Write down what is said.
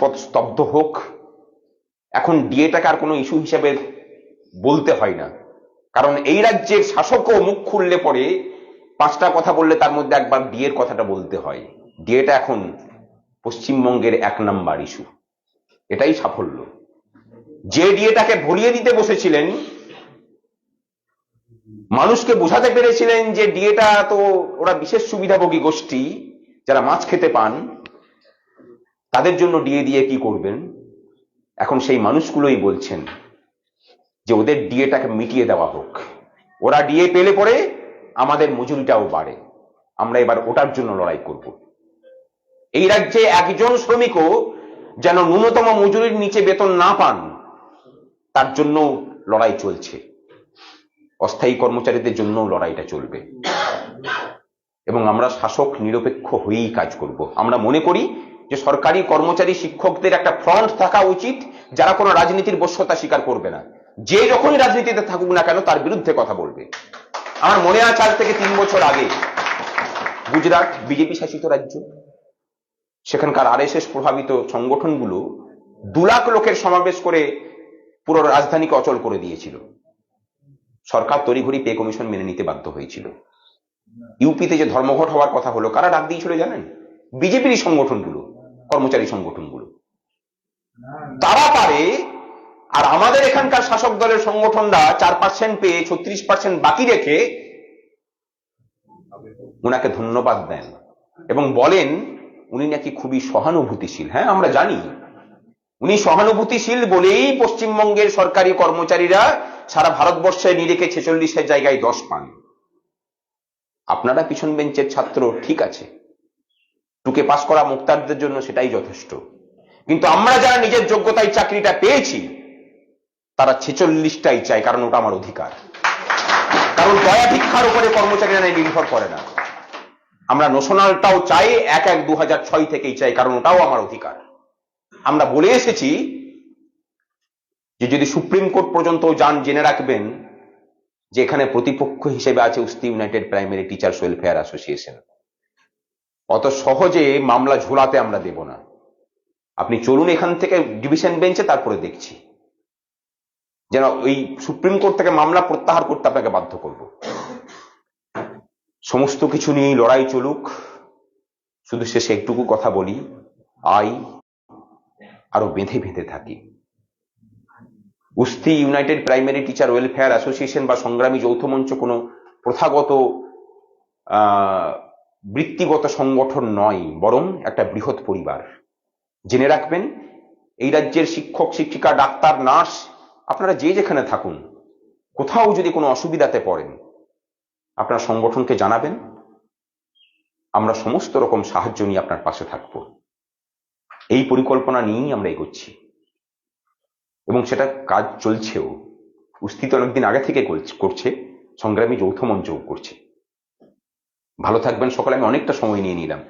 পথ স্তব্ধ হোক, এখন ডিএটাকে আর কোনো ইস্যু হিসেবে বলতে হয় না। কারণ এই রাজ্যের শাসকও মুখ খুললে পরে পাঁচটা কথা বললে তার মধ্যে একবার ডিএর কথাটা বলতে হয়। ডিএটা এখন পশ্চিমবঙ্গের এক নাম্বার ইস্যু। এটাই সাফল্য। যে ডিএটাকে ভরিয়ে দিতে বসেছিলেন, মানুষকে বোঝাতে পেরেছিলেন যে ডিএটা তো ওরা বিশেষ সুবিধাভোগী গোষ্ঠী, যারা মাছ খেতে পান তাদের জন্য ডিএ দিয়ে কি করবেন? এখন সেই মানুষগুলোই বলছেন যে ওদের ডিএটাকে মিটিয়ে দেওয়া হোক। ওরা ডিএ পেলে পরে আমাদের মজুরিটাও বাড়ে। আমরা এবার ওটার জন্য লড়াই করব। এই রাজ্যে একজন শ্রমিকও যেন ন্যূনতম মজুরির নিচে বেতন না পান, তার জন্য লড়াই চলছে। অস্থায়ী কর্মচারীদের জন্য লড়াইটা চলবে। এবং আমরা শাসক নিরপেক্ষ হয়েই কাজ করব। আমরা মনে করি যে সরকারি কর্মচারী শিক্ষকদের একটা ফ্রন্ট থাকা উচিত, যারা কোনো রাজনীতির বশ্যতা স্বীকার করবে না। যে যখনই রাজনীতিতে থাকুক না কেন, তার বিরুদ্ধে কথা বলবে। আমার মনে আছে আজ থেকে তিন বছর আগে গুজরাট বিজেপি শাসিত রাজ্য, সেখানকার আরএসএস প্রভাবিত সংগঠনগুলো দু লাখ লোকের সমাবেশ করে পুরো রাজধানীকে অচল করে দিয়েছিল। সরকার তড়িঘড়ি পে কমিশন মেনে নিতে বাধ্য হয়েছিল। ইউপিতে যে ধর্মঘট হওয়ার কথা হলো, কারা ডাক দিয়েছিল জানেন? বিজেপির সংগঠনগুলো। কর্মচারী সংগঠনগুলো। তারা পারে, আর আমাদের এখানকার শাসক দলের সংগঠনরা চার পার্সেন্ট পেয়ে ছত্রিশ পার্সেন্ট বাকি রেখে ওনাকে ধন্যবাদ দেন এবং বলেন, উনি নাকি খুবই সহানুভূতিশীল। হ্যাঁ আমরা জানি। উনি সহানুভূতিশীল বলেই পশ্চিমবঙ্গের সরকারি কর্মচারীরা সারা ভারতবর্ষে নিরেখে ছেচল্লিশের জায়গায় দশ পান। আপনারা পিছন বেঞ্চের ছাত্র, ঠিক আছে। টুকে পাস করা মুক্তারদের জন্য সেটাই যথেষ্ট। কিন্তু আমরা যারা নিজের যোগ্যতায় চাকরিটা পেয়েছি, তারা ছেচল্লিশটাই চাই, কারণ ওটা আমার অধিকার। কারণ দয়া ভিক্ষার উপরে কর্মচারীরা নির্ভর করে না। আমরা নোশনালটাও চাই, এক এক দু থেকেই চাই, কারণ ওটাও আমার অধিকার। আমরা বলে এসেছি যে যদি সুপ্রিম কোর্ট পর্যন্ত যান, জেনে রাখবেন যে এখানে প্রতিপক্ষ হিসেবে আছে Usti united primary teachers welfare association. অত সহজে মামলা ঝোলাতে আমরা দেব না। আপনি চলুন এখান থেকে ডিভিশন বেঞ্চে তারপরে দেখছি। যেন ওই সুপ্রিম কোর্ট থেকে মামলা প্রত্যাহার করতে আপনাকে বাধ্য করব। সমস্ত কিছু নিয়েই লড়াই চলুক। শুধু শেষে একটুকু কথা বলি। আই আরও বেঁধে বেঁধে থাকি। Usti united primary teacher welfare association বা সংগ্রামী যৌথ মঞ্চ কোনো প্রথাগত বৃত্তিগত সংগঠন নয়, বরং একটা বৃহৎ পরিবার। জেনে রাখবেন, এই রাজ্যের শিক্ষক, শিক্ষিকা, ডাক্তার, নার্স, আপনারা যে যেখানে থাকুন, কোথাও যদি কোনো অসুবিধাতে পড়েন, আপনার সংগঠনকে জানাবেন। আমরা সমস্ত রকম সাহায্য নিয়ে আপনার পাশে থাকব। এই পরিকল্পনা নিয়েই আমরা এগোচ্ছি। এবং সেটা কাজ চলছেও। উস্থিত অনেকদিন আগে থেকে করছে- সংগ্রামী যৌথ মঞ্চও করছে। ভালো থাকবেন সকলে আমি অনেকটা সময় নিয়ে নিলাম।